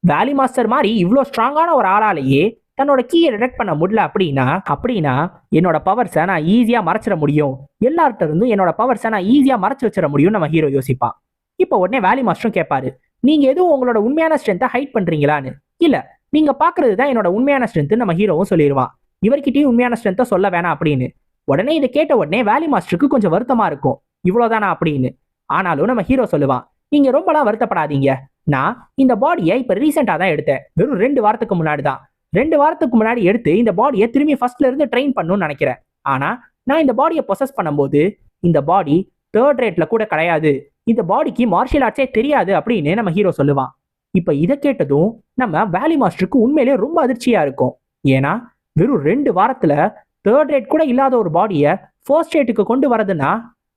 வேலி மாஸ்டர் மாதிரி இவ்வளோ ஸ்ட்ராங்கான ஒரு ஆளாலேயே தன்னோட கீயை டிடெக்ட் பண்ண முடியல அப்படின்னா அப்படின்னா என்னோட பவர்ஸை நான் ஈஸியாக மறைச்சிட முடியும். எல்லார்ட்ட இருந்தும் என்னோட பவர்ஸை நான் ஈஸியாக மறைச்சி வச்சிட முடியும் நம்ம ஹீரோ யோசிப்பான் இப்போ உடனே வேலி மாஸ்டரும் கேட்பாரு நீங்கள் எதுவும் உங்களோட உண்மையான ஸ்ட்ரென்த்தை ஹைட் பண்ணுறீங்களான்னு இல்லை நீங்கள் பார்க்குறது தான் என்னோட உண்மையான ஸ்ட்ரென்த்து நம்ம ஹீரோவும் சொல்லிடுவான் இவர்கிட்டயும் உண்மையான ஸ்ட்ரென்த்தை சொல்ல வேணாம் அப்படின்னு. உடனே இதை கேட்ட உடனே வேலி மாஸ்டருக்கு கொஞ்சம் வருத்தமாக இருக்கும். இவ்வளோதானா அப்படின்னு. ஆனாலும் நம்ம ஹீரோ சொல்லுவான் நீங்கள் ரொம்பலாம் வருத்தப்படாதீங்க. நான் இந்த பாடியை இப்போ ரீசெண்டாக தான் எடுத்தேன். வெறும் ரெண்டு வாரத்துக்கு முன்னாடி தான். ரெண்டு வாரத்துக்கு முன்னாடி எடுத்து இந்த பாடியை திரும்பி ஃபர்ஸ்ட்ல இருந்து ட்ரெயின் பண்ணணும்னு நினைக்கிறேன். ஆனா நான் இந்த பாடியை ப்ரொசஸ் பண்ணும்போது இந்த பாடி தேர்ட் ரேட்ல கூட கிடையாது. இந்த பாடிக்கு மார்ஷியல் ஆர்ட்ஸே தெரியாது அப்படின்னு நம்ம ஹீரோ சொல்லுவான். இப்போ இதை கேட்டதும் நம்ம வேலி மாஸ்டருக்கு உண்மையிலேயே ரொம்ப அதிர்ச்சியா இருக்கும். ஏன்னா வெறும் ரெண்டு வாரத்துல தேர்ட் ரேட் கூட இல்லாத ஒரு பாடியை ஃபர்ஸ்ட் ரேட்டுக்கு கொண்டு வரதுன்னா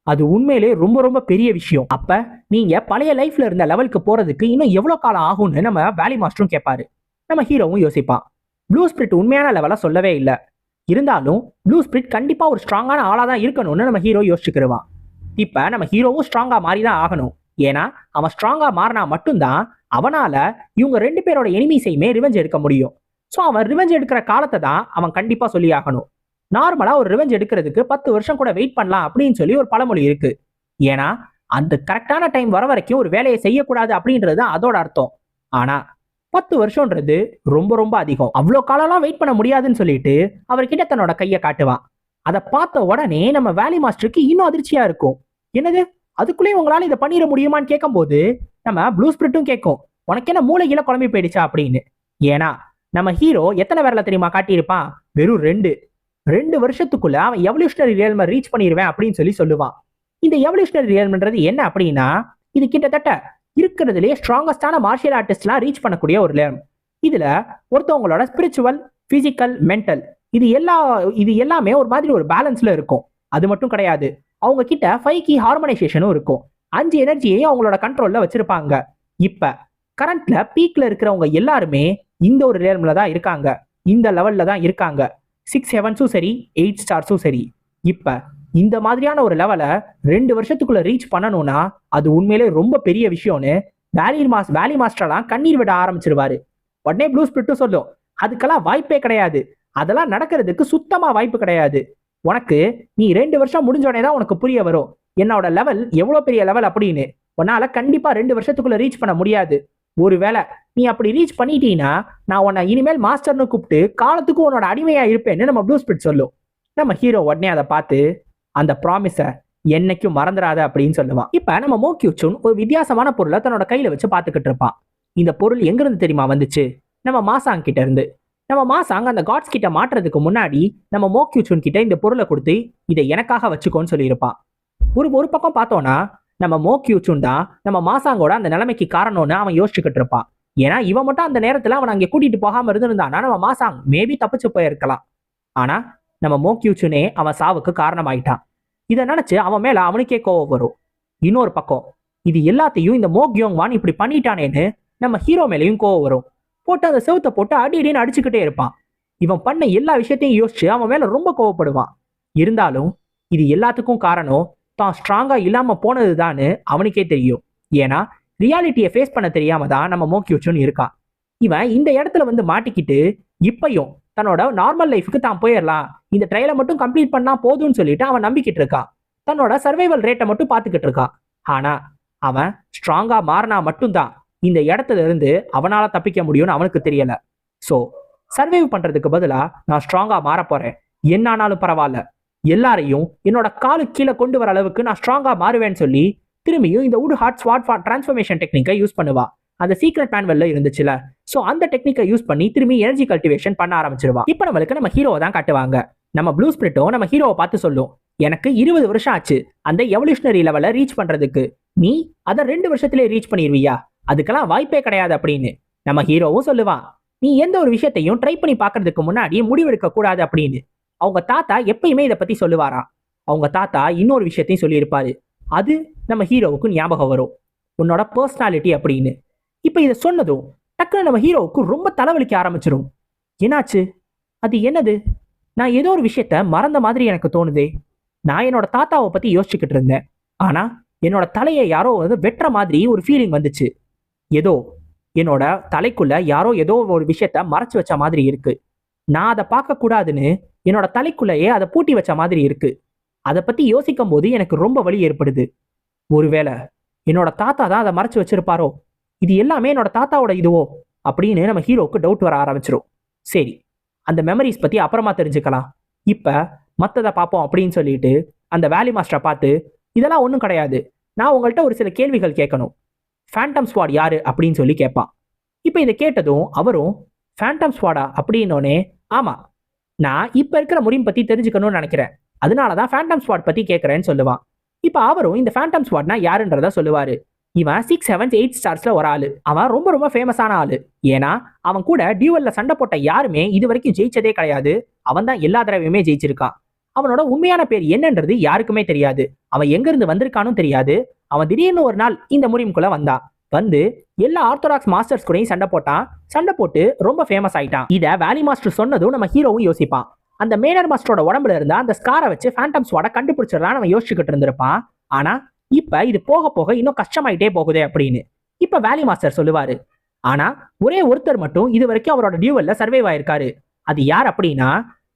அது உண்மையிலே ரொம்ப ரொம்ப பெரிய விஷயம். அப்ப நீங்க பழைய லைஃப்ல இருந்த லெவலுக்கு போறதுக்கு இன்னும் எவ்வளவு காலம் ஆகும்னு நம்ம வேலி மாஸ்டரும் கேட்பாரு நம்ம ஹீரோவும் யோசிப்பான். ப்ளூ ஸ்பிரிட் உண்மையான லெவலாக சொல்லவே இல்லை. இருந்தாலும் ப்ளூ ஸ்பிரிட் கண்டிப்பாக ஒரு ஸ்ட்ராங்கான ஆளாக தான் இருக்கணும்னு நம்ம ஹீரோ யோசிச்சுக்கிருவான். இப்போ நம்ம ஹீரோவும் ஸ்ட்ராங்காக மாறி தான் ஆகணும். ஏன்னா அவன் ஸ்ட்ராங்காக மாறினா மட்டும்தான் அவனால் இவங்க ரெண்டு பேரோட எனிமீஸையுமே ரிவெஞ்ச் எடுக்க முடியும். ஸோ அவன் ரிவெஞ்ச் எடுக்கிற காலத்தை தான் அவன் கண்டிப்பாக சொல்லி ஆகணும். நார்மலாக ஒரு ரிவெஞ்ச் எடுக்கிறதுக்கு பத்து வருஷம் கூட வெயிட் பண்ணலாம் அப்படின்னு சொல்லி ஒரு பழமொழி இருக்கு. ஏன்னா அந்த கரெக்டான டைம் வர வரைக்கும் ஒரு வேலையை செய்யக்கூடாது அப்படின்றது தான் அதோட அர்த்தம். ஆனால் பத்து வருஷம்ன்றது ரொம்ப ரொம்ப அதிகம். அவ்வளோ காலம்லாம் வெயிட் பண்ண முடியாதுன்னு சொல்லிட்டு அவர்கிட்ட தன்னோட கையை காட்டுவான் அதை பார்த்த உடனே நம்ம வேலி மாஸ்டருக்கு இன்னும் அதிர்ச்சியா இருக்கும். என்னது? அதுக்குள்ளேயே உங்களால் இதை பண்ணிட முடியுமான்னு கேட்கும்போது நம்ம ப்ளூ ஸ்பிரிட்டும் கேட்கும். உனக்கு என்ன மூளையில குழம்பி போயிடுச்சா அப்படின்னு. ஏன்னா நம்ம ஹீரோ எத்தனை விரல தெரியுமா காட்டியிருப்பான்? வெறும் ரெண்டு. ரெண்டு வருஷத்துக்குள்ள அவன் எவல்யூஷனரி ரியல்மை ரீச் பண்ணிடுவேன் அப்படின்னு சொல்லி சொல்லுவான். இந்த எவல்யூஷனரி ரியல்மன்றது என்ன அப்படின்னா இது கிட்டத்தட்ட இருக்கிறதுலே ஸ்ட்ராங்கஸ்டான மார்ஷியல் ஆர்டிஸ்ட்லாம் ரீச் பண்ணக்கூடிய ஒரு லேம் இதில் ஒருத்தவங்களோட ஸ்பிரிச்சுவல் ஃபிசிக்கல் மென்டல் இது எல்லா இது எல்லாமே ஒரு மாதிரி ஒரு பேலன்ஸில் இருக்கும். அது மட்டும் கிடையாது. அவங்க கிட்ட ஃபைவ் கி ஹார்மனைசேஷனும் இருக்கும். அஞ்சு எனர்ஜியையும் அவங்களோட கண்ட்ரோலில் வச்சுருப்பாங்க. இப்போ கரண்ட்ல பீக்ல இருக்கிறவங்க எல்லாருமே இந்த ஒரு லேர்மில் தான் இருக்காங்க. இந்த லெவலில் தான் இருக்காங்க. சிக்ஸ் செவன்ஸும் சரி எயிட் ஸ்டார்ஸும் சரி. இப்போ இந்த மாதிரியான ஒரு லெவலை ரெண்டு வருஷத்துக்குள்ள ரீச் பண்ணணும்னா அது உண்மையிலே ரொம்ப பெரிய விஷயம்னு வேலி மாஸ் வேலி மாஸ்டர்லாம் கண்ணீர் விட ஆரம்பிச்சிருவாரு. உடனே ப்ளூ ஸ்பிரிட்டும் சொல்லும் அதுக்கெல்லாம் வாய்ப்பே கிடையாது. அதெல்லாம் நடக்கிறதுக்கு சுத்தமா வாய்ப்பு கிடையாது. உனக்கு நீ ரெண்டு வருஷம் முடிஞ்ச உடனே தான் உனக்கு புரிய வரும். என்னோட லெவல் எவ்வளோ பெரிய லெவல் அப்படின்னு. உன்னால கண்டிப்பா ரெண்டு வருஷத்துக்குள்ள ரீச் பண்ண முடியாது. ஒருவேளை நீ அப்படி ரீச் பண்ணிட்டீங்கன்னா நான் உன்னை இனிமேல் மாஸ்டர்னு கூப்பிட்டு காலத்துக்கு உன்னோட அடிமையா இருப்பேன்னு நம்ம ப்ளூ ஸ்பிரிட் சொல்லும். நம்ம ஹீரோ உடனே அதை பார்த்து அந்த ப்ராமிஸை என்னைக்கும் மறந்துடாத அப்படின்னு சொல்லுவான். இப்ப நம்ம மோக்யூச்சுன் ஒரு வித்தியாசமான பொருளை தன்னோட கையில் வச்சு பார்த்துக்கிட்டு இருப்பான். இந்த பொருள் எங்கிருந்து தெரியுமா வந்துச்சு? நம்ம மாசாங் கிட்ட இருந்து. நம்ம மாசாங் அந்த காட்ஸ் கிட்ட மாட்டுறதுக்கு முன்னாடி நம்ம மோக்யூச்சுன் கிட்ட இந்த பொருளை கொடுத்து இதை எனக்காக வச்சுக்கோன்னு சொல்லியிருப்பான். ஒரு ஒரு பக்கம் பார்த்தோன்னா நம்ம மோக்யூச்சுன் தான் நம்ம மாசாங்கோட அந்த நிலைமைக்கு காரணம்னு அவன் யோசிச்சுக்கிட்டு இருப்பான். ஏன்னா இவன் மட்டும் அந்த நேரத்துல அவன் அங்கே கூட்டிட்டு போகாம இருந்திருந்தானா நம்ம மாசாங் மேபி தப்பிச்சு போயிருக்கலாம். ஆனா நம்ம மோக்யூச்சுனே அவன் சாவுக்கு காரணமாயிட்டான். இதை நினைச்சு அவன் மேல அவனுக்கே கோவம் வரும். இன்னொரு பக்கம் இது எல்லாத்தையும் இந்த மோக்யோங் வான் இப்படி பண்ணிட்டானேன்னு நம்ம ஹீரோ மேலேயும் கோவம் வரும். போட்டு அந்த செவத்தை போட்டு அடி அடின்னு அடிச்சுக்கிட்டே இருப்பான். இவன் பண்ண எல்லா விஷயத்தையும் யோசிச்சு அவன் மேல ரொம்ப கோவப்படுவான். இருந்தாலும் இது எல்லாத்துக்கும் காரணம் தான் ஸ்ட்ராங்கா இல்லாம போனதுதான்னு அவனுக்கே தெரியும். ஏன்னா ரியாலிட்டியை ஃபேஸ் பண்ண தெரியாம தான் நம்ம மோக்கியோச்சுன்னு இருக்கான். இவன் இந்த இடத்துல வந்து மாட்டிக்கிட்டு இப்பையும் தன்னோட நார்மல் லைஃபுக்கு தான் போயிடலாம். இந்த ட்ரையலை மட்டும் கம்ப்ளீட் பண்ணா போதும்னு சொல்லிட்டு அவன் நம்பிக்கிட்டு இருக்கான் தன்னோட சர்வைவல் ரேட்டை மட்டும் பார்த்துக்கிட்டு இருக்கான் ஆனா அவன் ஸ்ட்ராங்கா மாறினா மட்டும்தான் இந்த இடத்துல இருந்து அவனால தப்பிக்க முடியும்னு அவனுக்கு தெரியல. ஸோ சர்வைவ் பண்றதுக்கு பதிலா நான் ஸ்ட்ராங்கா மாற போறேன். என்ன ஆனாலும் பரவாயில்ல. எல்லாரையும் என்னோட காலு கீழே கொண்டு வர அளவுக்கு நான் ஸ்ட்ராங்கா மாறுவேன்னு சொல்லி திரும்பியும் இந்த உட் ஹார்ட் ஸ்வாட் டிரான்ஸ்ஃபர்மேஷன் டெக்னிக்கை யூஸ் பண்ணுவா. அந்த சீக்ரெட் மேன்வெல்ல இருந்துச்சுல. ஸோ அந்த டெக்னிக்கை யூஸ் பண்ணி திரும்பி எனர்ஜி கல்டிவேஷன் பண்ண ஆரம்பிச்சிருவா. இப்போ நம்மளுக்கு நம்ம ஹீரோவை தான் காட்டுவாங்க. நம்ம ப்ளூ ஸ்பிரிட்டும் நம்ம ஹீரோவை பார்த்து சொல்லும். எனக்கு இருபது வருஷம் ஆச்சு. அந்த எவல்யூஷனரி லெவலை ரீச் பண்றதுக்கு. நீ அதை ரெண்டு வருஷத்துலேயே ரீச் பண்ணிடுவியா அதுக்கெல்லாம் வாய்ப்பே கிடையாது அப்படின்னு. நம்ம ஹீரோவும் சொல்லுவான். நீ எந்த ஒரு விஷயத்தையும் ட்ரை பண்ணி பார்க்கறதுக்கு முன்னாடி முடிவெடுக்க கூடாது அப்படின்னு. அவங்க தாத்தா எப்பயுமே இதை பத்தி சொல்லுவாராம். அவங்க தாத்தா இன்னொரு விஷயத்தையும் சொல்லியிருப்பாரு. அது நம்ம ஹீரோவுக்கு ஞாபகம் வரும். உன்னோட பர்சனாலிட்டி அப்படின்னு. இப்போ இதை சொன்னதும் டக்குன்னு நம்ம ஹீரோவுக்கு ரொம்ப தலைவலிக்க ஆரம்பிச்சிடும் என்னாச்சு? அது என்னது? நான் ஏதோ ஒரு விஷயத்த மறந்த மாதிரி எனக்கு தோணுதே. நான் என்னோட தாத்தாவை பத்தி யோசிச்சுக்கிட்டு இருந்தேன். ஆனா என்னோட தலையை யாரோ வந்து வெட்டுற மாதிரி ஒரு ஃபீலிங் வந்துச்சு. ஏதோ என்னோட தலைக்குள்ள யாரோ ஏதோ ஒரு விஷயத்த மறைச்சு வச்ச மாதிரி இருக்கு. நான் அதை பார்க்க கூடாதுன்னு என்னோட தலைக்குள்ளேயே அதை பூட்டி வச்ச மாதிரி இருக்கு. அதை பத்தி யோசிக்கும் போது எனக்கு ரொம்ப வலி ஏற்படுது. ஒருவேளை என்னோட தாத்தா தான் அதை மறைச்சு வச்சிருப்பாரோ? இது எல்லாமே என்னோட தாத்தாவோட இதுவோ? அப்படின்னு நம்ம ஹீரோவுக்கு டவுட் வர ஆரம்பிச்சிடும் சரி அந்த மெமரிஸ் பற்றி அப்புறமா தெரிஞ்சுக்கலாம். இப்போ மற்றதை பார்ப்போம் அப்படின்னு சொல்லிட்டு அந்த வேலி மாஸ்டரை பார்த்து இதெல்லாம் ஒன்றும் கிடையாது. நான் உங்கள்கிட்ட ஒரு சில கேள்விகள் கேட்கணும். ஃபேண்டம் ஸ்வாட் யாரு? அப்படின்னு சொல்லி கேட்பான். இப்போ இதை கேட்டதும் அவரும் ஃபேண்டம் ஸ்வாடா அப்படின்னோடனே ஆமாம் நான் இப்போ இருக்கிற முறையும் பற்றி தெரிஞ்சுக்கணும்னு நினைக்கிறேன். அதனால தான் ஃபேண்டம் ஸ்வாட் பற்றி கேட்குறேன்னு சொல்லுவான். இப்போ அவரும் இந்த ஃபேண்டம் ஸ்வாட்னா யாருன்றதா சொல்லுவார். இவன் சிக்ஸ் செவன்த் எயிட் ஸ்டார்ஸ்ல ஒரு ஆளு. அவன் ரொம்ப ரொம்ப ஃபேமஸான ஆளு. ஏன்னா அவன் கூட டியூவல்ல சண்டை போட்ட யாருமே இது வரைக்கும் ஜெயிச்சதே கிடையாது. அவன் தான் எல்லா தடவையுமே ஜெயிச்சிருக்கான் அவனோட உண்மையான பேர் என்னன்றது யாருக்குமே தெரியாது. அவன் எங்க இருந்து வந்திருக்கானும் தெரியாது. அவன் திடீர்னு ஒரு நாள் இந்த முறிமுக்குள்ள வந்தான் வந்து எல்லா ஆர்த்தடாக்ஸ் மாஸ்டர்ஸ் கூடயும் சண்டை போட்டான் சண்டை போட்டு ரொம்ப ஃபேமஸ் ஆயிட்டான் இதை வேலி மாஸ்டர் சொன்னதும் நம்ம ஹீரோவும் யோசிப்பான் அந்த மேனர் மாஸ்டரோட உடம்புல இருந்த அந்த ஸ்காரை வச்சு ஃபேண்டம் ஸ்வாட கண்டுபிடிச்சிடலாம் அவன் யோசிச்சுக்கிட்டு இருந்திருப்பான். ஆனா இப்ப இது போக போக இன்னும் கஷ்டமாயிட்டே போகுதே அப்படின்னு. இப்ப வேலி மாஸ்டர் சொல்லுவாரு. ஆனா ஒரே ஒருத்தர் மட்டும் இது வரைக்கும் அவரோட டியூவல்ல சர்வைவ் ஆயிருக்காரு. அது யார் அப்படின்னா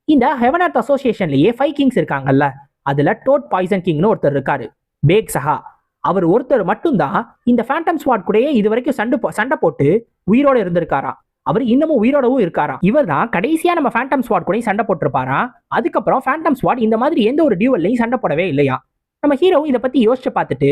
இந்த ஹெவனர்த் அசோசியேஷன்லயே ஃபைவ் கிங்ஸ் இருக்காங்கல்ல அதுல டோட் பாய்சன் கிங்னு ஒருத்தர் இருக்காரு. பேக் சஹா அவர் ஒருத்தர் மட்டும்தான் இந்த ஃபேண்டம் ஸ்வாட் கூடயே இது வரைக்கும் சண்டை போ- சண்டை போட்டு உயிரோட இருந்திருக்காராம் அவர் இன்னமும் உயிரோடவும் இருக்காராம் இவர் தான் கடைசியா நம்ம ஃபேண்டம் ஸ்வாட் கூடயும் சண்டை போட்டிருப்பாராம் அதுக்கப்புறம் ஃபேண்டம் ஸ்வாட் இந்த மாதிரி எந்த ஒரு டியூவல்லையும் சண்டை போடவே இல்லையா. நம்ம ஹீரோ இதை பற்றி யோசிச்சு பார்த்துட்டு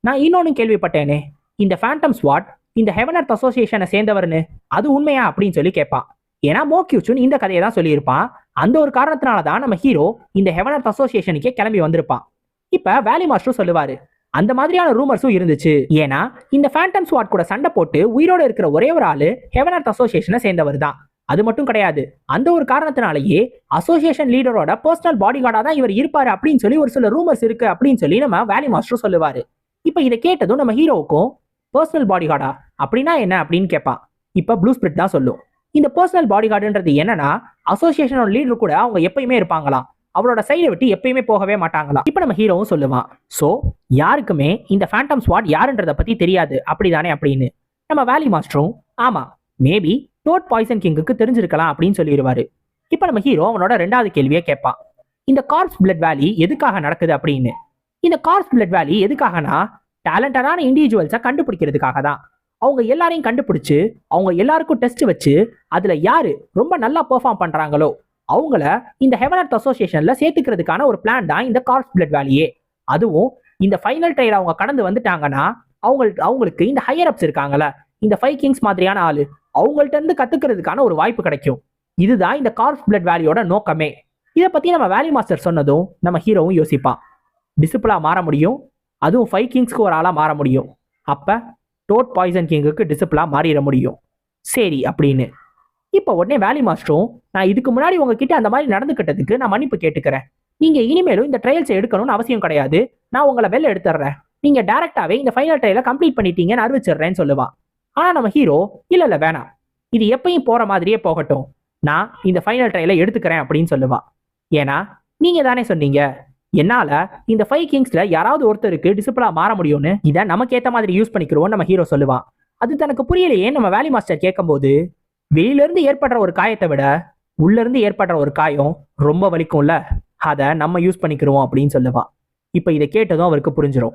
நான் இன்னொன்று கேள்விப்பட்டேனே. இந்த ஃபேண்டம் ஸ்வாட் இந்த ஹெவனர்த் அசோசியேஷனை சேர்ந்தவர்னு அது உண்மையா அப்படின்னு சொல்லி கேட்பான் ஏன்னா மோக்யூச்சுன் இந்த கதையை தான் சொல்லியிருப்பான் அந்த ஒரு காரணத்தினால தான் நம்ம ஹீரோ இந்த ஹெவனர்த் அசோசியேஷனுக்கே கிளம்பி வந்திருப்பான் இப்போ வேலி மாஸ்டரும் சொல்லுவார். அந்த மாதிரியான ரூமர்ஸும் இருந்துச்சு. ஏன்னா இந்த ஃபேண்டம் ஸ்வாட் கூட சண்டை போட்டு உயிரோட இருக்கிற ஒரே ஒரு ஆளு ஹெவனர்த் அசோசியேஷனை சேர்ந்தவர் தான் அது மட்டும் கிடையாது. அந்த ஒரு காரணத்தினாலேயே அசோசியேஷன் லீடரோட பர்சனல் பாடி கார்டாக தான் இவர் இருப்பார் அப்படின்னு சொல்லி ஒரு சில ரூமர்ஸ் இருக்கு அப்படின்னு சொல்லி நம்ம வேலி மாஸ்டர் சொல்லுவார். இப்போ இதை கேட்டதும் நம்ம ஹீரோவுக்கும் பர்சனல் பாடி கார்டா அப்படின்னா என்ன அப்படின்னு கேட்பான். இப்போ ப்ளூ ஸ்பிரிட் தான் சொல்லும். இந்த பர்சனல் பாடி கார்டுன்றது என்னன்னா அசோசியேஷனோட லீடர் கூட அவங்க எப்பயுமே இருப்பாங்களாம். அவரோட சைடை விட்டு எப்பயுமே போகவே மாட்டாங்களாம். இப்போ நம்ம ஹீரோவும் சொல்லுவான். ஸோ யாருக்குமே இந்த ஃபேண்டம் ஸ்வாட் யாருன்றதை பற்றி தெரியாது. அப்படிதானே அப்படின்னு. நம்ம வேலி மாஸ்டரும் ஆமாம் மேபி டோட் பாய்சன் கிங்குக்கு தெரிஞ்சிருக்கலாம் அப்படின்னு சொல்லிடுவாரு. இப்போ நம்ம ஹீரோ அவனோட ரெண்டாவது கேள்வியை கேட்பான். இந்த கார்ப்ஸ் பிளட் வேலி எதுக்காக நடக்குது அப்படின்னு? இந்த கார்ப்ஸ் பிளட் வேலி எதுக்காகனா டேலண்டடான இண்டிவிஜுவல்ஸை கண்டுபிடிக்கிறதுக்காக தான். அவங்க எல்லாரையும் கண்டுபிடிச்சு அவங்க எல்லாருக்கும் டெஸ்ட் வச்சு அதுல யாரு ரொம்ப நல்லா பெர்ஃபார்ம் பண்றாங்களோ அவங்கள இந்த ஹெவனர்த் அசோசியேஷன்ல சேர்த்துக்கிறதுக்கான ஒரு பிளான் தான் இந்த கார்ப்ஸ் பிளட் வேலியே அதுவும் இந்த ஃபைனல் ட்ரையல் அவங்க கடந்து வந்துட்டாங்கன்னா அவங்களுக்கு அவங்களுக்கு இந்த ஹையர் அப்ஸ் இருக்காங்கல்ல இந்த ஃபைவ் கிங்ஸ் மாதிரியான ஆள் அவங்கள்ட்ட இருந்து கத்துக்கிறதுக்கான ஒரு வாய்ப்பு கிடைக்கும். இதுதான் இந்த கார்ப் பிளட் வேலியோட நோக்கமே. இதை பத்தி நம்ம வேலி மாஸ்டர் சொன்னதும் நம்ம ஹீரோவும் யோசிப்பான். டிசிப்ளா மாற முடியும். அதுவும் ஃபைவ் கிங்ஸ்க்கு ஒரு ஆளாக மாற முடியும். அப்ப டோட் பாய்சன் கிங்குக்கு டிசிப்ளா மாறிட முடியும். சரி அப்படின்னு. இப்போ உடனே வேலி மாஸ்டரும் நான் இதுக்கு முன்னாடி உங்ககிட்ட அந்த மாதிரி நடந்துக்கிட்டதுக்கு நான் மன்னிப்பு கேட்டுக்கிறேன். நீங்க இனிமேலும் இந்த ட்ரையல்ஸை எடுக்கணும்னு அவசியம் கிடையாது. நான் உங்களை வெளில எடுத்துடுறேன் நீங்க டைரக்டாவே இந்த ஃபைனல் ட்ரையலை கம்ப்ளீட் பண்ணிட்டீங்கன்னு அறிவிச்சிடுறேன்னு சொல்லுவான். ஆனா நம்ம ஹீரோ இல்ல இல்ல வேணாம். இது எப்பயும் போற மாதிரியே போகட்டும். நான் இந்த ஃபைனல் ட்ரையலை எடுத்துக்கிறேன் அப்படின்னு சொல்லுவான் ஏன்னா நீங்க தானே சொன்னீங்க. என்னால இந்த ஃபைவ் கிங்ஸ்ல யாராவது ஒருத்தருக்கு டிசிப்ளா மாற முடியும்னு இதை நமக்கு ஏத்த மாதிரி யூஸ் பண்ணிக்கிறோம் நம்ம ஹீரோ சொல்லுவான் அது தனக்கு புரியலையே நம்ம வேலி மாஸ்டர் கேட்கும்போது வெளியில இருந்து ஏற்படுற ஒரு காயத்தை விட உள்ளேருந்து ஏற்படுற ஒரு காயம் ரொம்ப வலிக்கும்ல. அதை நம்ம யூஸ் பண்ணிக்கிறோம் அப்படின்னு சொல்லுவான் இப்போ இதை கேட்டதும் அவருக்கு புரிஞ்சிடும்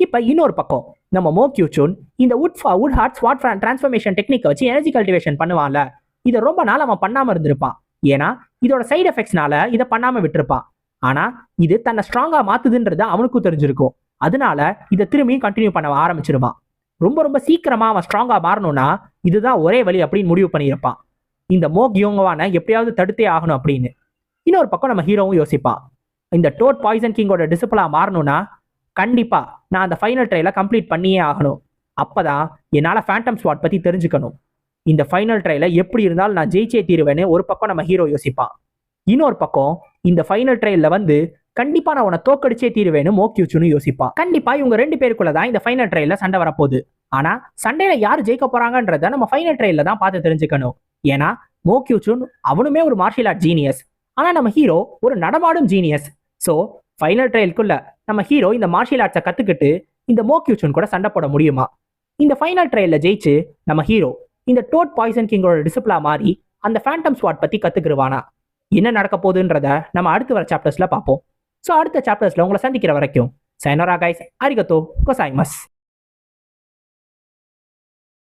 இப்போ இன்னொரு பக்கம் நம்ம மோக்யூச்சூன் இந்த உட் உட் ஹார்ட் ஸ்வாட் டிரான்ஸ்ஃபர்மேஷன் டெக்னிக்கை வச்சு எனர்ஜி கல்டிவேஷன் பண்ணுவான்ல இதை ரொம்ப நாள் அவன் பண்ணாமல் இருந்திருப்பான். ஏன்னா இதோட சைடு எஃபெக்ட்ஸ்னால இதை பண்ணாமல் விட்டிருப்பான். ஆனால் இது தன்னை ஸ்ட்ராங்காக மாற்றுதுன்றது அவனுக்கும் தெரிஞ்சிருக்கும். அதனால இதை திரும்பி கண்டினியூ பண்ண ஆரம்பிச்சிருவான். ரொம்ப ரொம்ப சீக்கிரமாக அவன் ஸ்ட்ராங்காக மாறணும்னா இதுதான் ஒரே வழி அப்படின்னு முடிவு பண்ணியிருப்பான். இந்த மோக் யோங்கவான எப்படியாவது தடுத்தே ஆகணும் அப்படின்னு. இன்னொரு பக்கம் நம்ம ஹீரோவும் யோசிப்பான். இந்த டோட் பாய்சன் கிங்கோட டிசிப்ளா மாறணும்னா கண்டிப்பா நான் அந்த ஃபைனல் ட்ரையலை கம்ப்ளீட் பண்ணியே ஆகணும். அப்பதான் என்னால் ஃபேண்டம் ஸ்வாட் பற்றி தெரிஞ்சுக்கணும். இந்த ஃபைனல் ட்ரையலை எப்படி இருந்தாலும் நான் ஜெயிச்சே தீருவேன்னு ஒரு பக்கம் நம்ம ஹீரோ யோசிப்பான். இன்னொரு பக்கம் இந்த ஃபைனல் ட்ரையலில் வந்து கண்டிப்பா நான் உன்னை தோக்கடிச்சே தீருவேன்னு மோக்கியூச்சுன்னு யோசிப்பான். கண்டிப்பா இவங்க ரெண்டு பேருக்குள்ள தான் இந்த ஃபைனல் ட்ரையல்ல சண்டை வரப்போகுது. ஆனா சண்டையில யார் ஜெயிக்க போறாங்கன்றத நம்ம ஃபைனல் ட்ரையல்ல தான் பார்த்து தெரிஞ்சுக்கணும். ஏன்னா மோக்கியூச்சுன் அவனுமே ஒரு மார்ஷியல் ஆர்ட் ஜீனியஸ் ஆனா நம்ம ஹீரோ ஒரு நடமாடும் ஜீனியஸ் ஸோ ஃபைனல் ட்ரையலுக்குள்ள நம்ம ஹீரோ இந்த மார்ஷியல் ஆர்ட்ஸை கத்துக்கிட்டு இந்த மோக்யூச்சுன் கூட சண்டை போட முடியுமா? இந்த ஃபைனல் ட்ரையலில் ஜெயிச்சு நம்ம ஹீரோ இந்த டோட் பாய்சன் கிங்கோட டிசிப்ளா மாறி அந்த ஃபேண்டம் ஸ்வாட் பத்தி கற்றுக்கிடுவானா என்ன நடக்க போகுதுன்றத நம்ம அடுத்து வர சாப்டர்ஸ்ல பார்ப்போம். ஸோ அடுத்த சாப்டர்ஸ்ல உங்களை சந்திக்கிற வரைக்கும் சைனோரா கைஸ் அரிகத்தோ கொசாய்மஸ்